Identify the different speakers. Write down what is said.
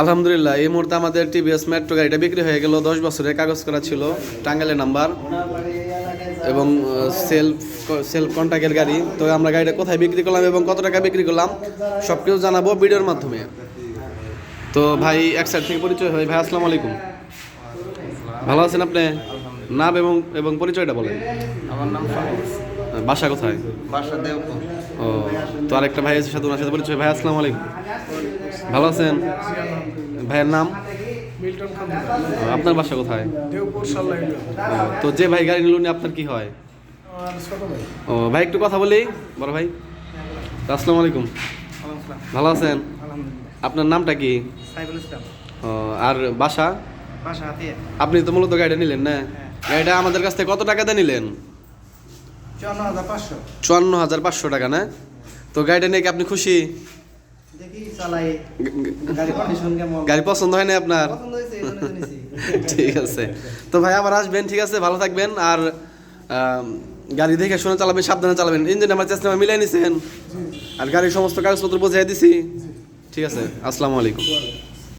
Speaker 1: আলহামদুলিল্লাহ এই মুহূর্তে আমাদের টিভিএস মেট্রো গাড়িটা বিক্রি হয়ে গেল দশ বছরের কাগজ করা ছিল টাঙ্গাইলের নাম্বার এবং সেলফ সেলফ কন্ট্যাক্টের গাড়ি। তো আমরা গাড়িটা কোথায় বিক্রি করলাম এবং কত টাকা বিক্রি করলাম সব কিছু জানাব ভিডিওর মাধ্যমে। তো ভাই এক সাইড থেকে পরিচয় হয়। ভাই আসসালামু আলাইকুম। ভালো আছেন আপনি? নাম এবং এবং পরিচয়টা বলেন।
Speaker 2: আমার নাম
Speaker 1: বাসা কোথায়?
Speaker 2: বাসা দেওপুর
Speaker 1: ও তো আরেকটা ভাই আছে সাথে ওনার সাথে পরিচয় ভাই আসসালামু আলাইকুম। ভালো আছেন? ভাইয়ের নাম? আপনার বাসা কোথায়? তো যে ভাই গাড়ি নিল আপনার কি হয়? ও ভাই একটু কথা বলি বড় ভাই। আসসালামু আলাইকুম। ভালো আছেন? আপনার নামটা কি? ও, আর বাসা? আপনি তো মূলত গাড়িটা নিলেন না? গাড়িটা আমাদের কাছ থেকে কত টাকা দিয়ে নিলেন?
Speaker 3: চুয়ান্ন হাজার পাঁচশো
Speaker 1: টাকা না? তো গাড়িটা নিয়ে কি আপনি খুশি?
Speaker 3: চালাই গাড়ি কন্ডিশন কেমন
Speaker 1: গাড়ি পছন্দ হয় না আপনার?
Speaker 3: পছন্দ হয়েছে
Speaker 1: ঠিক আছে। তো ভাই আবার আসবেন ঠিক আছে? ভালো থাকবেন। আর গাড়ি দেখে শুনে চালাবেন সাবধানে চালাবেন। ইঞ্জিন আমার চেষ্টা মিলাই নিছেন। আর গাড়ির সমস্ত কাগজপত্র বোঝাই দিছি। ঠিক আছে? আসসালামু আলাইকুম।